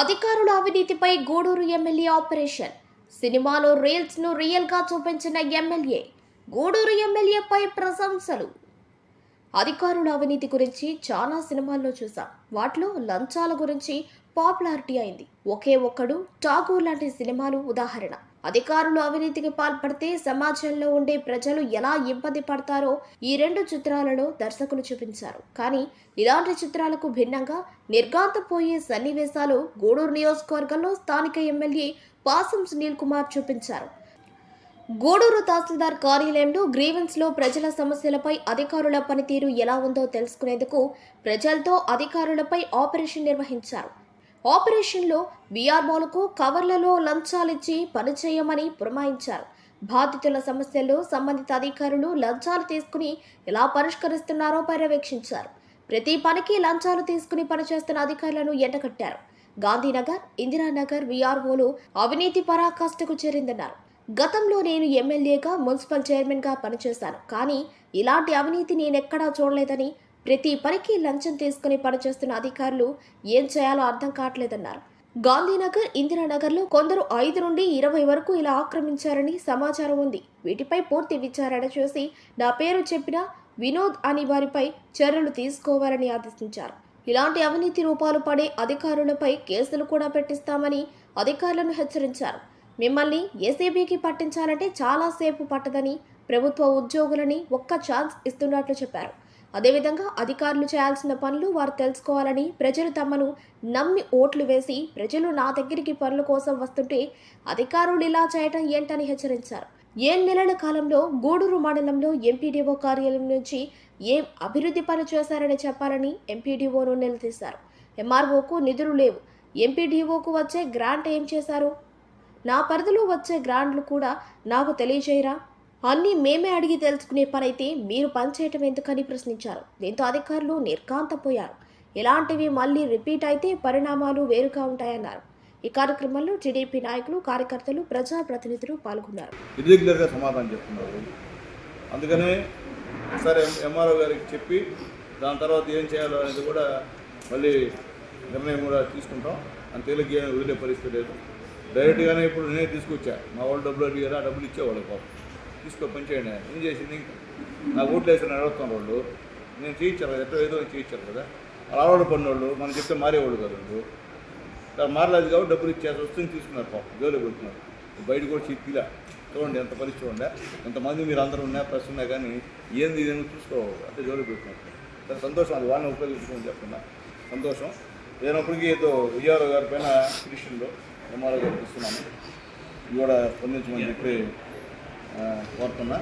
అధికారుల అవినీతిపై Gudur MLA operation. సినిమాలో రీల్స్ను రియల్గా చూపించిన ఎమ్మెల్యే గూడూరు ఎమ్మెల్యేపై ప్రశంసలు. అధికారుల అవినీతి గురించి చాలా సినిమాల్లో చూసాం వాటిలో లంచాల గురించి పాపులారిటీ అయింది. ఒకే ఒక్కడు ఠాగూర్ లాంటి సినిమాలు ఉదాహరణ. అధికారులు అవినీతికి పాల్పడితే సమాజంలో ఉండే ప్రజలు ఎలా ఇబ్బంది పడతారో ఈ రెండు చిత్రాలలో దర్శకులు చూపించారు. కానీ ఇలాంటి చిత్రాలకు భిన్నంగా నిర్గాంతపోయే సన్నివేశాలు గూడూరు నియోజకవర్గంలో స్థానిక ఎమ్మెల్యే పాసం సునీల్ కుమార్ చూపించారు. గూడూరు తహసీల్దార్ కార్యాలయంలో గ్రీవెన్స్లో ప్రజల సమస్యలపై అధికారుల పనితీరు ఎలా ఉందో తెలుసుకునేందుకు ప్రజలతో అధికారులపై ఆపరేషన్ నిర్వహించారు. ఆపరేషన్లో బీఆర్ఓలకు కవర్లలో లంచాలిచ్చి పనిచేయమని పురమాయించారు. బాధితుల సమస్యల్లో సంబంధిత అధికారులు లంచాలు తీసుకుని ఎలా పరిష్కరిస్తున్నారో పర్యవేక్షించారు. ప్రతి పనికి లంచాలు తీసుకుని పనిచేస్తున్న అధికారులను ఎండగట్టారు. గాంధీనగర్ ఇందిరానగర్ వీఆర్ఓలు అవినీతి పరాకాష్ఠకు చేరిందన్నారు. గతంలో నేను ఎమ్మెల్యేగా మున్సిపల్ చైర్మన్గా పనిచేశాను. కానీ ఇలాంటి అవినీతి నేనెక్కడా చూడలేదని ప్రతి పనికి లంచం తీసుకుని పనిచేస్తున్న అధికారులు ఏం చేయాలో అర్థం కావట్లేదన్నారు. గాంధీనగర్ ఇందిరానగర్లో కొందరు ఐదు నుండి ఇరవై వరకు ఇలా ఆక్రమించారని సమాచారం ఉంది. వీటిపై పూర్తి విచారణ చేసి నా పేరు చెప్పిన వినోద్ అని వారిపై చర్యలు తీసుకోవాలని ఆదేశించారు. ఇలాంటి అవినీతి రూపాలు పడే అధికారులపై కేసులు కూడా పెట్టిస్తామని అధికారులను హెచ్చరించారు. మిమ్మల్ని ఏసీబీకి పట్టించాలంటే చాలాసేపు పట్టదని ప్రభుత్వ ఉద్యోగులని ఒక్క ఛాన్స్ ఇస్తున్నట్లు చెప్పారు. అదేవిధంగా అధికారులు చేయాల్సిన పనులు వారు తెలుసుకోవాలని ప్రజలు తమను నమ్మి ఓట్లు వేసి ప్రజలు నా దగ్గరికి పనుల కోసం వస్తుంటే అధికారులు ఇలా చేయటం ఏంటని హెచ్చరించారు. ఏ నెలల కాలంలో గూడూరు మండలంలో ఎంపీడీఓ కార్యాలయం నుంచి ఏం అభివృద్ధి పని చేశారని చెప్పాలని ఎంపీడీఓను నిలదీశారు. ఎంఆర్ఓకు నిధులు లేవు. ఎంపీడీఓకు వచ్చే గ్రాంట్ ఏం చేశారు? నా పరిధిలో వచ్చే గ్రాంట్లు కూడా నాకు తెలియజేయరా? అన్నీ మేమే అడిగి తెలుసుకునే పనైతే మీరు పనిచేయటం ఎందుకని ప్రశ్నించారు. దీంతో అధికారులు నిర్కాంతపోయారు ఇలాంటివి మళ్ళీ రిపీట్ అయితే పరిణామాలు వేరుగా ఉంటాయన్నారు. ఈ కార్యక్రమంలో టీడీపీ నాయకులు కార్యకర్తలు ప్రజాప్రతినిధులు పాల్గొన్నారు. ఇర్రెగ్యులర్గా సమాధానం చెప్తున్నారు. అందుకనే సరే ఎంఆర్ఓ గారికి చెప్పి దాని తర్వాత ఏం చేయాలో అనేది కూడా మళ్ళీ నిర్ణయం కూడా తీసుకుంటాం. అంత తేలిగ్గా వదిలే పరిస్థితి లేదు. డైరెక్ట్గానే ఇప్పుడు నేనే తీసుకొచ్చా. మా వాళ్ళు డబ్బులు అడిగారు ఆ డబ్బులు ఇచ్చేవాళ్ళు పాపం. తీసుకో పని చేయండి. ఏం చేసింది? నాకు ఓట్లు వేసిన అడుగుతున్న వాళ్ళు నేను చేయించారు కదా ఎట్లా ఏదో చేయించారు కదా. అలా అలవాటు పడినోళ్ళు మనం చెప్తే మారేవాళ్ళు కదా వాళ్ళు. మారలేదు కాబట్టి డబ్బులు ఇచ్చేసి వస్తుంది తీసుకున్నారు పాపం జోలు పెడుతున్నారు. బయట కూడా చిక్కిలా చూడండి ఎంత పరిస్థితి చూడండి ఎంతమంది మీరు అందరూ ఉన్నా ప్రెస్ ఉన్నా కానీ ఏంది ఇదేమో చూసుకోవాలి అంటే జోలు పెడుతున్నారు. సంతోషం అది వాళ్ళని ఉపయోగించుకోమని చెప్తున్నా సంతోషం. లేనప్పటికీ ఏదో విజయారావు గారి పైన పిటిషన్లో ఎంఆర్ఓ గారు ఇస్తున్నాను ఇది కూడా స్పందించమని చెప్పి కోరుతున్నా.